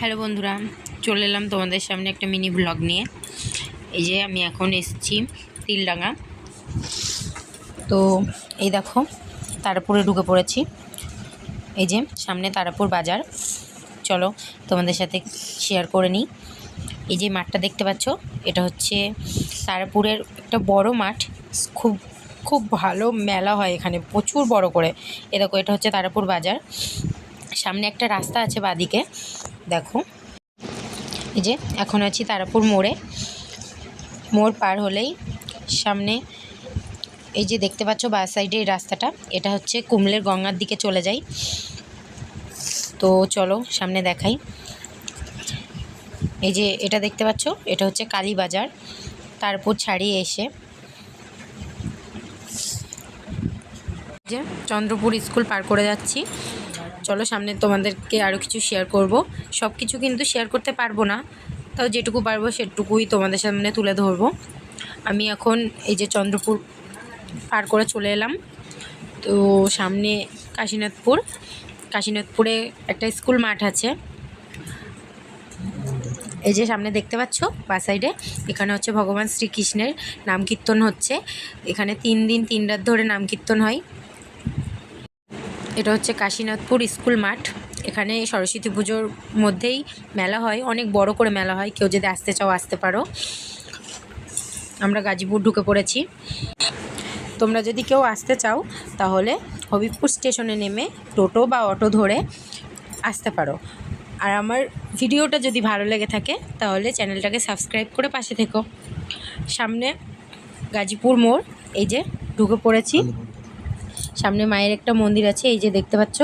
Hello বন্ধুরা, চলে এলাম তোমাদের সামনে একটা মিনি ব্লগ নিয়ে। এই যে আমি এখন এসেছি তিলডাঙ্গা। তো এই দেখো, তারাপুরে ঢুকে পড়েছি। এই যে সামনে তারাপুর বাজার। চলো তোমাদের সাথে শেয়ার করে নিই। এই যে মাঠটা দেখতে পাচ্ছ, এটা হচ্ছে তারাপুরের একটা বড় মাঠ। খুব খুব ভালো মেলা হয় এখানে, প্রচুর বড় করে। এ দেখো, এটা হচ্ছে তারাপুর বাজার। সামনে একটা রাস্তা আছে বাদিকে। দেখো। এই যে, এখন আছি তারাপুর মোড়ে। মোড় পার হলেই সামনে এই যে দেখতে পাচ্ছ বা সাইডে এই রাস্তাটা, এটা হচ্ছে কুমলের গঙ্গার দিকে চলে যাই। তো চলো সামনে দেখাই। এই যে এটা দেখতে পাচ্ছ, এটা হচ্ছে কালীবাজার। তারপর ছাড়িয়ে এসে যে চন্দ্রপুর স্কুল পার করে যাচ্ছি। চলো সামনে তোমাদেরকে আরও কিছু শেয়ার করব। সব কিছু কিন্তু শেয়ার করতে পারব না। তাও যেটুকু পারব সেটুকুই তোমাদের সামনে তুলে ধরবো। আমি এখন এই যে চন্দ্রপুর পার করে চলে এলাম। তো সামনে কাশীনাথপুর। কাশীনাথপুরে একটা স্কুল মাঠ আছে। এই যে সামনে দেখতে পাচ্ছ, বা সাইডে এখানে হচ্ছে ভগবান শ্রীকৃষ্ণের নাম কীর্তন হচ্ছে। এখানে তিন দিন, তিন রাত ধরে নাম কীর্তন হয়। এটা হচ্ছে কাশীনাথপুর স্কুল মাঠ। এখানে সরস্বতী পুজোর মধ্যেই মেলা হয়। অনেক বড় করে মেলা হয়। কেউ যদি আসতে চাও, আসতে পারো। আমরা গাজীপুর ঢুকে পড়েছি। তোমরা যদি কেউ আসতে চাও, তাহলে হবিবপুর স্টেশনে নেমে টোটো বা অটো ধরে আসতে পারো। আর আমার ভিডিওটা যদি ভালো লেগে থাকে, তাহলে চ্যানেলটাকে সাবস্ক্রাইব করে পাশে থেকো। সামনে গাজীপুর মোড়, এই যে ঢুকে পড়েছি। সামনে মায়ের একটা মন্দির আছে এই যে দেখতে পাচ্ছ।